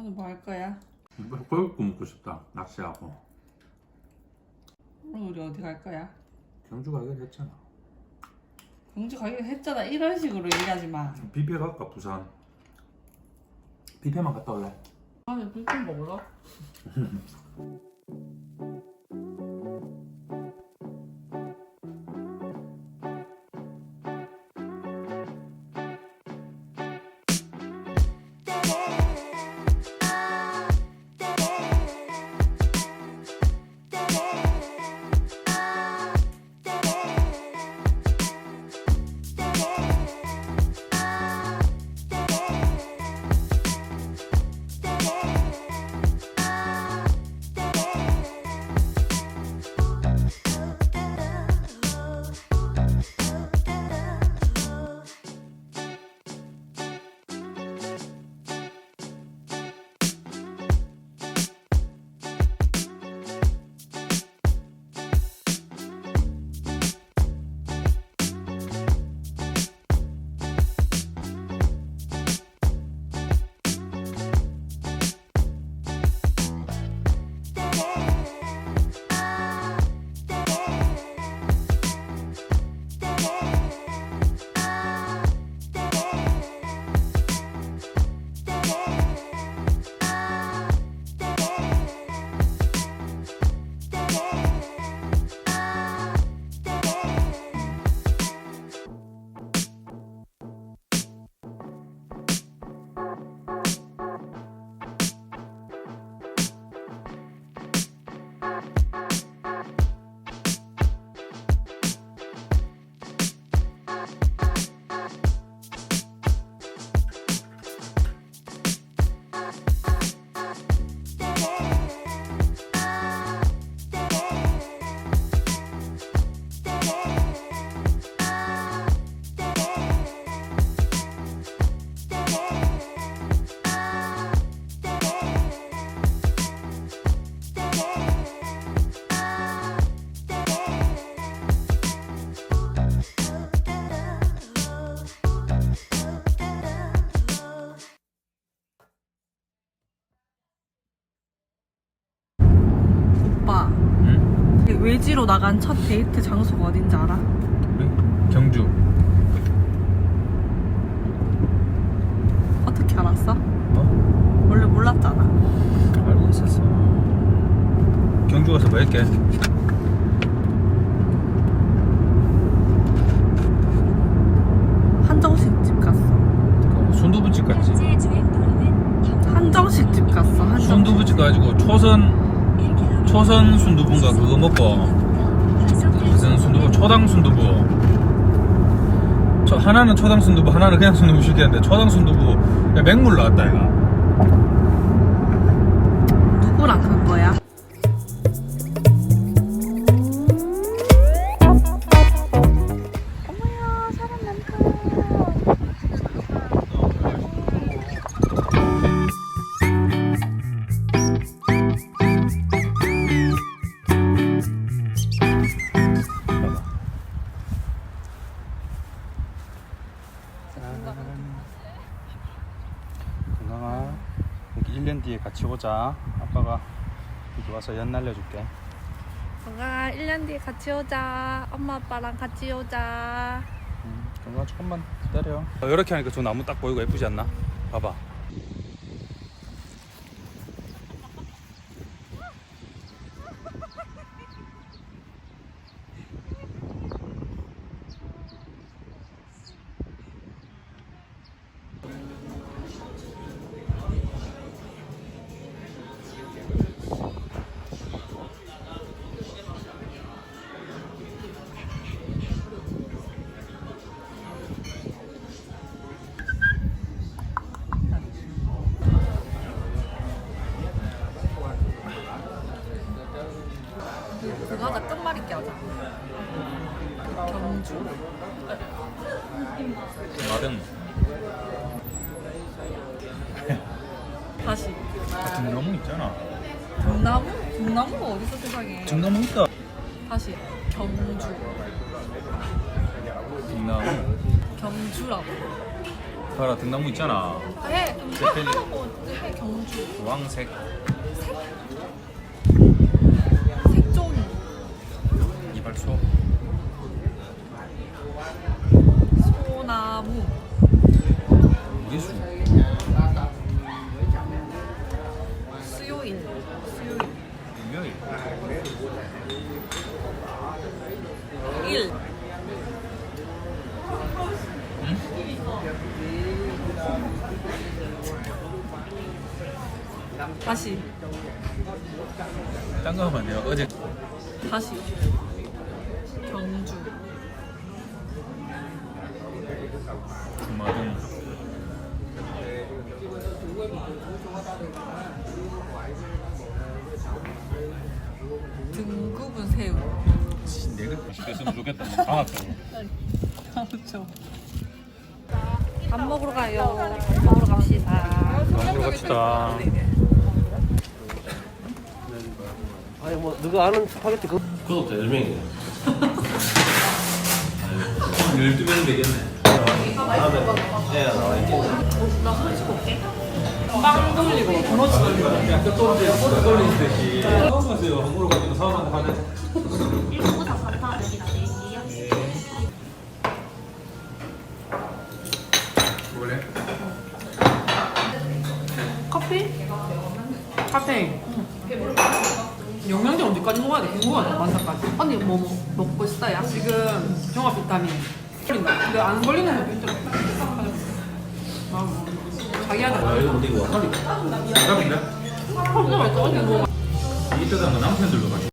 오늘 뭐 할 거야? 고육고 먹고 싶다 낚시하고 오늘 우리 어디 갈 거야? 경주 가기로 했잖아 경주 가기로 했잖아. 이런 식으로 얘기하지 마. 뷔페 갈까 부산 뷔페만 갔다 올래 다음에 불좀 먹으러? 외지로 나간 첫 데이트 장소가 어딘지 알아? 경주 어떻게 알았어? 어? 원래 몰랐잖아. 알고 있었어 경주 가서 뭐 할게? 한정식 집 갔어. 그 순두부집 갔지 한정식 집 갔어. 한정식. 순두부집 가지고 초선 초선 순두부인가 그거 먹고 무슨 순두부 초당 순두부. 저 하나는 초당 순두부 하나는 그냥 순두부 시켰는데 초당 순두부. 그냥 맹물 나왔다 얘가 1년 뒤에 같이 오자 아빠가 여기 와서 연 날려줄게 건강아, 1년 뒤에 같이 오자. 엄마, 아빠랑 같이 오자. 음, 건강아 조금만 기다려 이렇게 하니까 저 나무 딱 보이고 예쁘지 않나? 봐봐 하자, 끝말잇기 하자. 경주. 마등 다시. 등나무 있잖아 등나무? 등나무가 어딨어, 세상에. 등나무 있다 다시. 경주. 등나무 경주라고. 가라 등나무 있잖아. 해. 그럼 제펠리. 하라고 해 경주. 주황색. 색 이발소. 소나무. 무리수. 수요일. 수요일. 금요일. 일. 다시 딴거 하면 안 돼요. 어제 다시 경주. 주마등. 등급은 새우. 내가 됐으면 좋겠다. 아, 그렇죠. 밥 먹으러 가요. 밥 먹으러 갑시다. 먹으러 갑시다. 아니 뭐 너가 아는 스파게티 그 구독자 10명이네 12명 되겠네. 애가 나와 있겠네 빵 돌리고 도넛 약간 떨어져, 떨어지는 듯이. 처음 봤어요. 한국으로 가지고 사람한테 하는. 원래 커피? 카페인. 영양제 언제까지 먹어야 돼? 궁금하다, 만사까지. 언니 뭐, 뭐 먹고 있어요? 지금 종합 비타민. 걸린다. 근데 안 걸리는 것도 있더라. 아, 뭐. 자기한테. 이거 진짜 맛있어. 언니 뭐. 남편들도 같이